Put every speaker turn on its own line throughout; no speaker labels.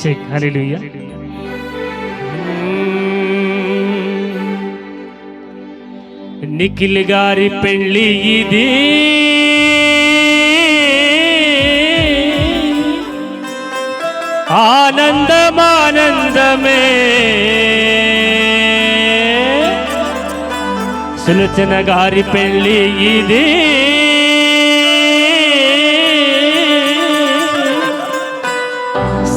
Check హల్లెలూయా నిఖిల్ గారి పెళ్ళి ఇది ఆనందమానందమే సులోచన గారి పెళ్ళి ఇది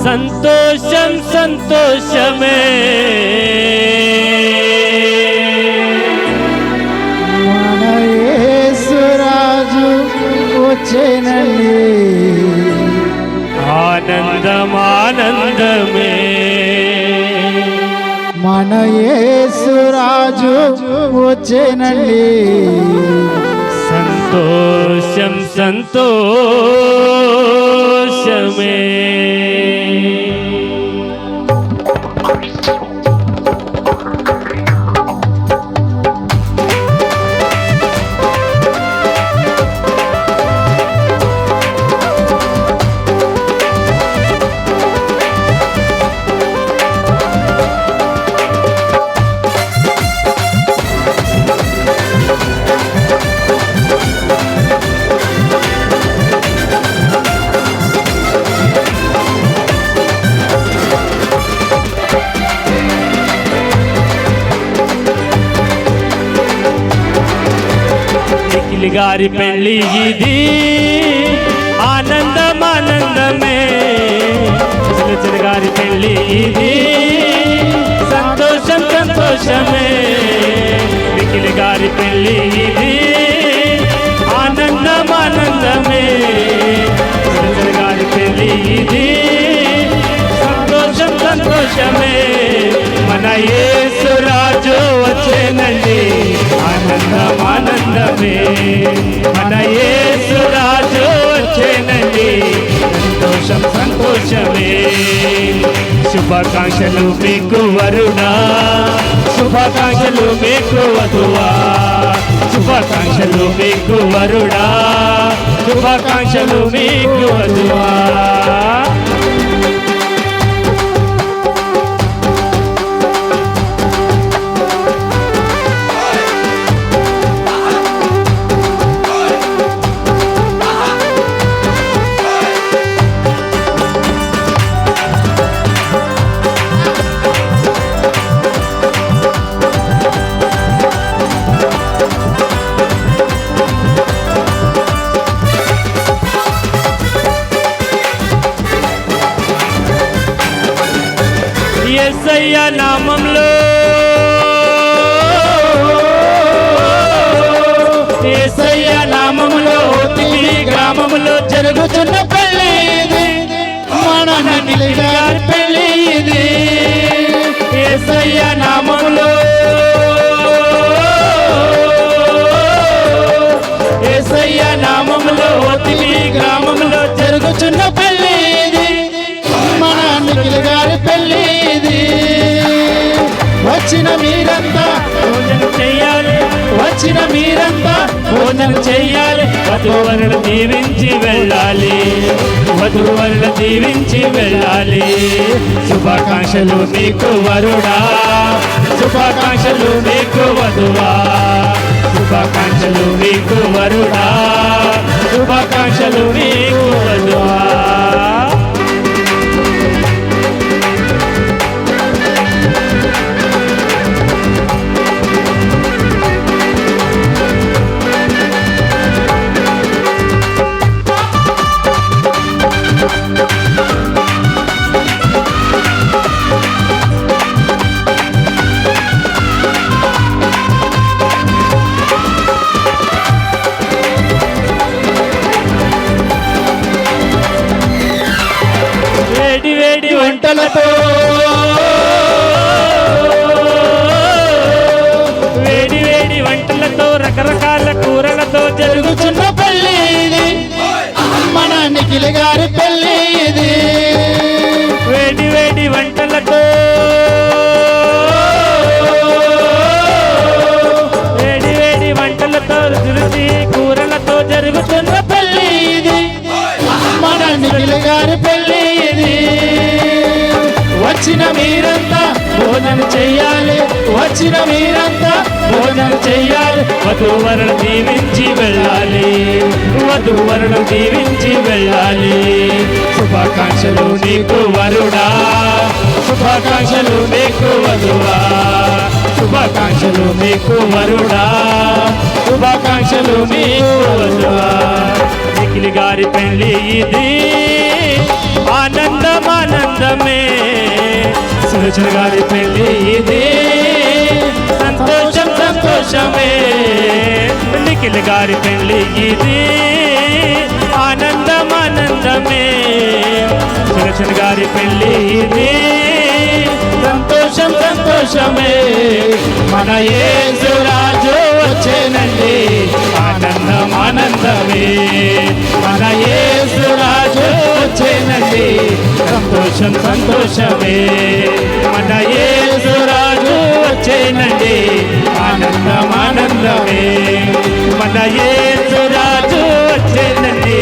సంతోషం సంతోషమే.
మన యేసురాజు వచ్చేనండి
ఆనందం ఆనందమే
మన యేసురాజు వచ్చేనండి
సంతోషం సంతోషమే. నిఖిల్ గారి పెళ్ళి ఇది. ఆనందం ఆనందమే సులోచన గారి పెళ్ళి ఇది. సంతోషం సంతోషమే. నిఖిల్ గారి పెళ్ళి ఇది. ఆనందం ఆనందమే సులోచన గారి పెళ్ళి ఇది. సంతోషం సంతోషమే. మన యేసురాజు శుభాకాంక్షలు మీకు వరుడా శుభాకాంక్షలు మీకు వధువా. శుభాకాంక్షలు మీకు వరుడా శుభాకాంక్షలు మీకు వధువా. ఎస్ఐయ నామంలో. ఎస్ఐయ నామంలో తిరిగి గ్రామంలో జరుగుతున్న పెళ్ళి ఇది. మన నిఖిల్ పెళ్ళి ఇది. ఎస్ఐయ నామంలో.
వచ్చిన మీరంతా
భోజనం చెయ్యాలి
వచ్చిన మీరంతా
భోజనం చెయ్యాలి వధువరులు దీవించి వెళ్ళాలి. వధువరులు దీవించి వెళ్ళాలి. శుభాకాంక్షలు మీకు వరుడా. శుభాకాంక్షలు మీకు వధువా. శుభాకాంక్షలు మీకు వరుడా. శుభాకాంక్షలు మీకు వధువా. వేడి వేడి వంటలతో. వేడి వేడి వంటలతో రకరకాల కూరలతో జరుగుతున్న
పెళ్ళి ఇది. మన నిఖిల్ గారి పెళ్ళి ఇది.
వేడి వేడి వంటలతో.
మీరంతా భోజనం చెయ్యాలి. వచ్చిన మీరంతా భోజనం చెయ్యాలి.
వధువరుడు దీవించి వెళ్ళాలి. వధువరుడు దీవించి వెళ్ళాలి. శుభాకాంక్షలు నీకు వరుడా. శుభాకాంక్షలు నీకు వధువా శుభాకాంక్షలు నీకు వరుడా. శుభాకాంక్షలు నీకు వధువా నిఖిలి గారి పెళ్ళి ఇది. సులోచన గారి పెళ్ళి ఇది. సంతోషం సంతోషమే. నిఖిల్ గారి పెళ్ళి ఇది. ఆనందం ఆనందమే. సురక్షణ గారి పెళ్ళి ఇది. సంతోషం సంతోషమే. మన యేసురాజు వచ్చేనండి. ఆనందం ఆనందమే. మన ఏ వచ్చేనండి సంతోషం సంతోషమే. మన ఏసురాజు వచ్చేనండి ఆనందం ఆనందమే. మన ఏసురాజు వచ్చేనండి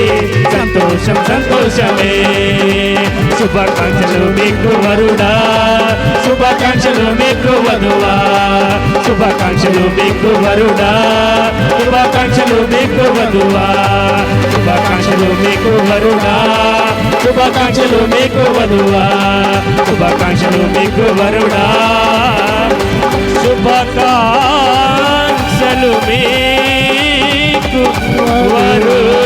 సంతోషం సంతోషమే. శుభాకాంక్షలు మీకు వరుడా శుభాకాంక్షలు మీకు వధువా శుభాకాంక్షలు మీకు వరుడా శుభాకాంక్షలు మీకు వధువా శుభాకాంక్షలు మీకు వరుడా శుభాకాంక్షలు మీకు వధువా శుభాకాంక్షలు మీకు వరుడా శుభాకాంక్షలు మీకు వరుడా.